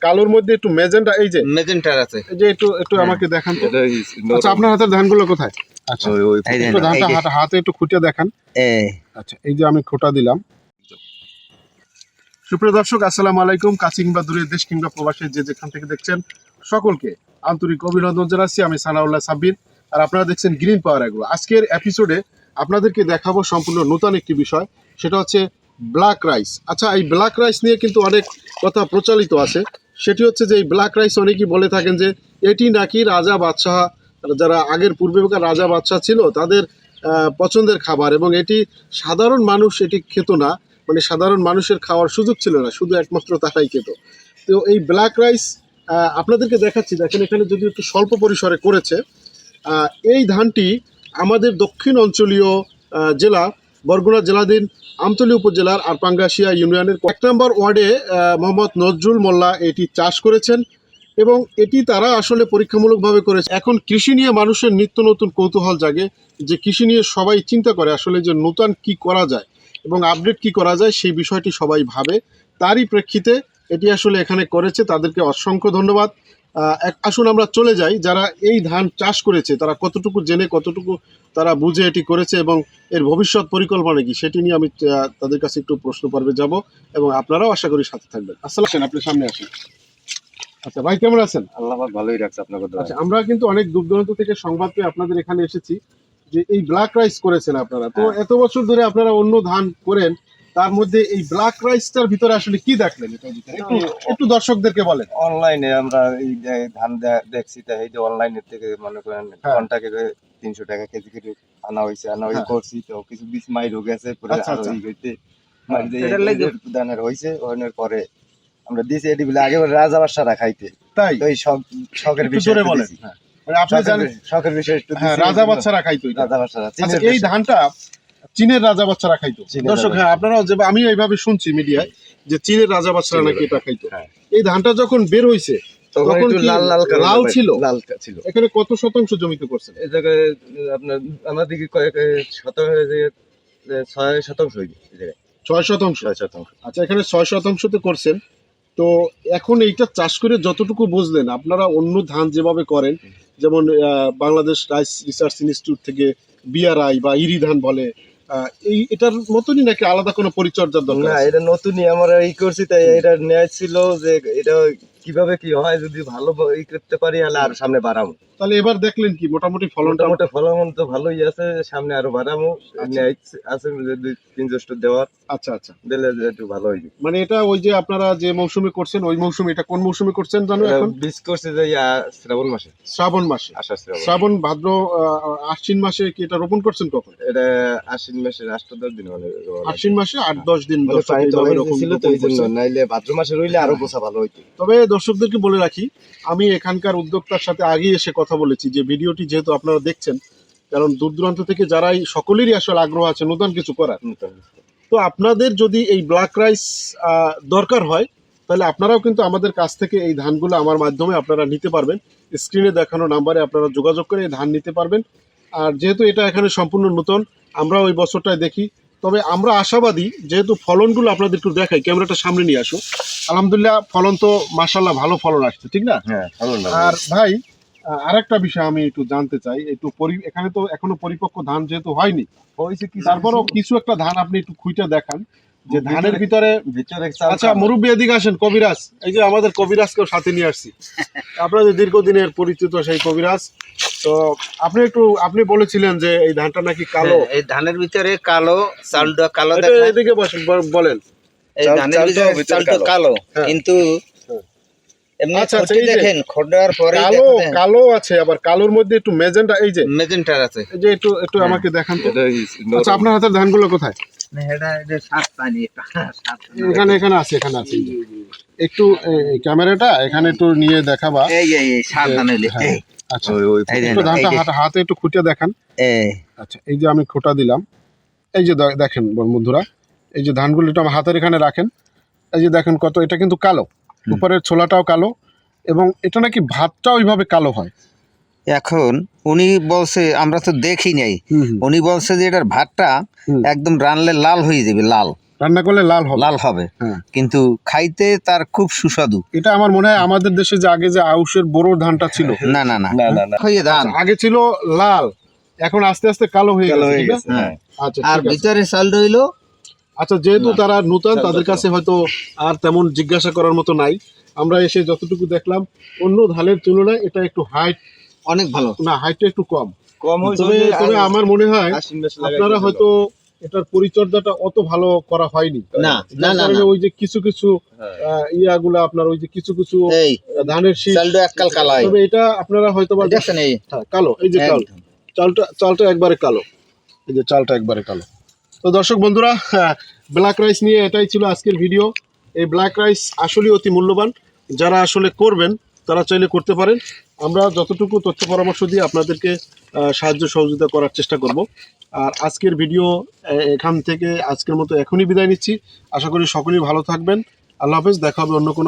কালোর মধ্যে একটু মেজেন্টা এই যে মেজেন্টার আছে। এই যে একটু একটু হ্যাঁ। আমাকে দেখান তো। আচ্ছা আপনার হাতের ধানগুলো কোথায়? আচ্ছা ওই ওই একটু ধানটা হাতে- হাতে একটু খুঁটে দেখান। এই, আচ্ছা এই যে আমি খোটা দিলাম। সুপ্রিয় দর্শক আসসালামু আলাইকুম। কাছে কিংবা দূরে দেশ কিংবা প্রবাসী যে যেখান থেকে দেখছেন সকলকে আন্তরিক অভিনন্দন জানাচ্ছি। আমি সানাউল্লাহ সাব্বির আর আপনারা দেখছেন গ্রিন পাওয়ার এগুলো। আজকের এপিসোডে আপনাদেরকে দেখাবো সম্পূর্ণ নতুন একটি বিষয় সেটা হচ্ছে ব্ল্যাক রাইস আচ্ছা এই ব্ল্যাক রাইস নিয়ে কিন্তু অনেক কথা প্রচলিত আছে। সেটি হচ্ছে যে এই ব্ল্যাক রাইস অনেকেই বলে থাকেন যে এটি নাকি রাজা বাদশাহ, যারা আগের পূর্বেকার রাজা বাদশাহ ছিল, তাদের পছন্দের খাবার এবং এটি সাধারণ মানুষ এটি খেত না। মানে সাধারণ মানুষের খাওয়ার সুযোগ ছিল না, শুধু একমাত্র তারাই খেত। তো এই ব্ল্যাক রাইস আপনাদেরকে দেখাচ্ছি। দেখেন এখানে যদি একটু স্বল্প পরিসরে করেছে এই ধানটি আমাদের দক্ষিণ অঞ্চলীয় জেলা বরগুনা জেলাধীন আমতলী উপজেলার আর পাঙ্গাশিয়া ইউনিয়নের এক নম্বর ওয়ার্ডে মোহাম্মদ নজরুল মোল্লা এটি চাষ করেছেন এবং এটি তারা আসলে পরীক্ষামূলকভাবে করেছে। এখন কৃষি নিয়ে মানুষের নিত্য নতুন কৌতূহল জাগে যে কৃষি নিয়ে সবাই চিন্তা করে আসলে যে নতুন কি করা যায় এবং আপডেট কি করা যায় সেই বিষয়টি সবাই ভাবে। তারই প্রেক্ষিতে এটি আসলে এখানে করেছে। তাদেরকে অসংখ্য ধন্যবাদ। আসুন আমরা চলে যাই। যারা এই ধান চাষ করেছে তারা কতটুকু জেনে কতটুকু তারা বুঝে এটি করেছে এবং এর ভবিষ্যৎ পরিকল্পনা কি সেটি নিয়ে আমি তাদের কাছে একটু প্রশ্ন পর্বে যাব এবং আপনারাও আশা করি সাথে থাকবেন। আসসালাম আপনি সামনে আসেন। আচ্ছা ভাই কেমন আছেন? আল্লাহ ভালোই রাখছে আপনাকে আচ্ছা আমরা কিন্তু অনেক দূর দূরান্ত থেকে সংবাদ পেয়ে আপনাদের এখানে এসেছি যে এই ব্ল্যাক রাইস করেছেন আপনারা। তো হ্যাঁ। এত বছর ধরে আপনারা অন্য ধান করেন তার মধ্যে এই ব্ল্যাক রাইসটার ভিতরে আসলে কি দেখলেন একটু একটু দর্শকদেরকে বলেন অনলাইনে আমরা এই ধান দেখছি তাই এই যে অনলাইনের থেকে মনে করেন হ্যাঁ। ঘন্টাকে তিনশো টাকা কেজি করে আনা হয়েছে আনা হয়ে হ্যাঁ। করছি তো কিছু বিষ মাইর গেছে পরে আচ্ছা, আরও আচ্ছা। হইতে ধানের হয়েছে ওখানের পরে আমরা দিয়েছি এটি বলে আগে রাজা খাইতে তাই তো এই শখ শখের বিষয় বলেন। হ্যাঁ। মানে আপনি শখের জানেন শখের বিষয় একটু হ্যাঁ রাজা। বাচ্চারা খাইতো রাজা বাদশারা আচ্ছা এই ধানটা চীনের রাজা বাচ্চারা খাইতো। দর্শক হ্যাঁ আপনারাও যে আমি এইভাবে শুনছি মিডিয়ায় যে চীনের রাজা বাচ্চারা নাকি এটা খাইতো। হ্যাঁ। এই ধানটা যখন বের হইছে তখন তখন একটু কি লাল লাল লাল ছিল? লাল ছিল। এখানে কত শতাংশ জমিতে করছেন? এই জায়গায় আপনার আমাদের দিকে কয়েক শতাংশ ছয় শতাংশ হয়ে এই জায়গায়। ছয় শতাংশ? ছয় শতাংশ। আচ্ছা এখানে ছয় শতাংশতে করছেন। তো এখন এইটা চাষ করে যতটুকু বুঝলেন আপনারা অন্য ধান যেভাবে করেন যেমন বাংলাদেশ রাইস রিসার্চ ইনস্টিটিউট থেকে বিআরআই বা ইরি ধান বলে এই এটার মতনই নাকি আলাদা কোনো পরিচর্যার দরকার না এটা নতুনই আমরা ই করছি তাই এটা ন্যায় ছিল যে এটা কীভাবে কি হয় যদি ভালো ই করতে পারি তাহলে আর সামনে বাড়াবো। তাহলে এবার দেখলেন কি মোটামুটি ফলনটা মোটামুটি ফলন তো ভালোই আছে সামনে আরও বাড়াবো। আচ্ছা। আছে যে দুই তিন জ্যৈষ্ঠ দেওয়ার। আচ্ছা আচ্ছা। দিলে একটু ভালো হইবে। মানে এটা ওই যে আপনারা যে মৌসুমে করছেন ওই মৌসুমে এটা কোন মৌসুমে করছেন জানো এখন? বীজ করছে যে শ্রাবণ মাসে। শ্রাবণ মাসে। আষাঢ় শ্রাবণ। শ্রাবণ ভাদ্র আশ্বিন মাসে কি এটা রোপণ করছেন কখন? এটা আশ্বিন মাসে আষ্ট দশ দিন মানে আশ্বিন মাসে আট দশ দিন ছিল তো এই জন্য নাইলে ভাদ্র মাসে রইলে আরও গোছা ভালো হইতো। তবে দর্শকদেরকে বলে রাখি আমি এখানকার উদ্যোক্তার সাথে আগেই এসে কথা বলেছি যে ভিডিওটি যেহেতু আপনারা দেখছেন কারণ দূর দূরান্ত থেকে যারাই সকলেরই আসলে আগ্রহ আছে নতুন কিছু করার। তো আপনাদের যদি এই ব্ল্যাক রাইস দরকার হয় তাহলে আপনারাও কিন্তু আমাদের কাছ থেকে এই ধানগুলো আমার মাধ্যমে আপনারা নিতে পারবেন। স্ক্রিনে দেখানো নাম্বারে আপনারা যোগাযোগ করে এই ধান নিতে পারবেন। আর যেহেতু এটা এখানে সম্পূর্ণ নতুন আমরা ওই বছরটায় দেখি তবে আমরা আশাবাদী যেহেতু ফলনগুলো আপনাদের একটু দেখাই ক্যামেরাটা সামনে নিয়ে আসো আলহামদুলিল্লাহ ফলন তো মাসাল্লাহ ভালো ফলন আসছে ঠিক না? হ্যাঁ আর ভাই আর একটা বিষয় আমি একটু জানতে চাই একটু এখানে তো এখনও পরিপক্ক ধান যেহেতু হয়নি হয়েছে কি? তারপরও কিছু একটা ধান আপনি একটু খুঁজে দেখান যে ধানের ভিতরে ভিতরে আচ্ছা মুরব্বী এদিকে আসেন কবিরাজ। এই যে আমাদের কবিরাজকেও সাথে নিয়ে আসছি। আপনাদের দীর্ঘদিনের পরিচিত সেই কবিরাজ তো আপনি একটু আপনি বলেছিলেন যে এই ধানটা নাকি কালো হ্যাঁ, এই ধানের ভিতরে কালো চালটা কালো এদিকে বসেন বলেন এই ধানের ভিতরে চালটা কালো। হ্যাঁ। কিন্তু হ্যাঁ। আচ্ছা, আচ্ছা, দেখেন খোঁড়ার পরে কালো কালো আছে আবার কালোর মধ্যে একটু মেজেন্টা এই যে আছে এই যে একটু একটু। আমাকে দেখান তো আচ্ছা আপনার হাতের ধানগুলো কোথায় পানি। এখানে এখানে আছে এখানে আছে। একটু ক্যামেরাটা এখানে একটু নিয়ে দেখাবা। হ্যাঁ। আচ্ছা। ধানটা হাতে একটু খুঁটিয়ে দেখান। আচ্ছা এই যে আমি খোটা দিলাম। এই যে দেখেন বন্ধুরা এই যে ধানগুলো একটু আমার হাতের এখানে রাখেন। এই যে দেখেন কত এটা কিন্তু কালো। উপরের ছোলাটাও কালো। এবং এটা নাকি ভাতটা ওইভাবে কালো হয়। এখন উনি বলছে আমরা তো দেখি নাই। উনি বলছে যে এটার ভাতটা একদম রানলে লাল হয়ে যাবে লাল। রান্না করলে লাল হবে। লাল হবে। হ্যাঁ। কিন্তু খাইতে তার খুব সুস্বাদু। এটা আমার মনে হয় আমাদের দেশে যে আগে যে আউশের বড় ধানটা ছিল। না না না। হয়ে ধান আগে ছিল লাল এখন আস্তে আস্তে কালো হয়ে গেছে হয়ে গেছে আচ্ছা আর। ভিতরে চাল রইল। আচ্ছা যেহেতু তারা নূতন আচ্ছা, তাদের আচ্ছা। কাছে হয়তো আর তেমন জিজ্ঞাসা করার মতো নাই। আমরা এসে যতটুকু দেখলাম অন্য ধানের তুলনায় এটা একটু হাইট অনেক ভালো। না হাইটটা একটু কম। কম হয়েছে তবে তবে আমার মনে হয় আপনারা হয়তো এটার পরিচর্যাটা অত ভালো করা হয়নি। না না না ওই যে কিছু কিছু হ্যাঁ। আহ, আপনার ওই যে কিছু কিছু ধানের শীষ। চালটা এককাল কালাই তবে এটা আপনারা হয়তো বা দেখছেন এই হ্যাঁ, কালো এই যে কালো। চালটা চালটা একবারে কালো। এই যে চালটা একবারে কালো। তো দর্শক বন্ধুরা ব্ল্যাক রাইস নিয়ে এটাই ছিল আজকের ভিডিও এই ব্ল্যাক রাইস আসলে অতি মূল্যবান। যারা আসলে করবেন তারা চাইলে করতে পারেন। আমরা যতটুকু তথ্য পরামর্শ দিয়ে আপনাদেরকে সাহায্য সহযোগিতা করার চেষ্টা করব। আর আজকের ভিডিও এখান থেকে আজকের মতো এখনই বিদায় নিচ্ছি। আশা করি সকলেই ভালো থাকবেন। আল্লাহ হাফেজ, দেখা হবে অন্য কোনো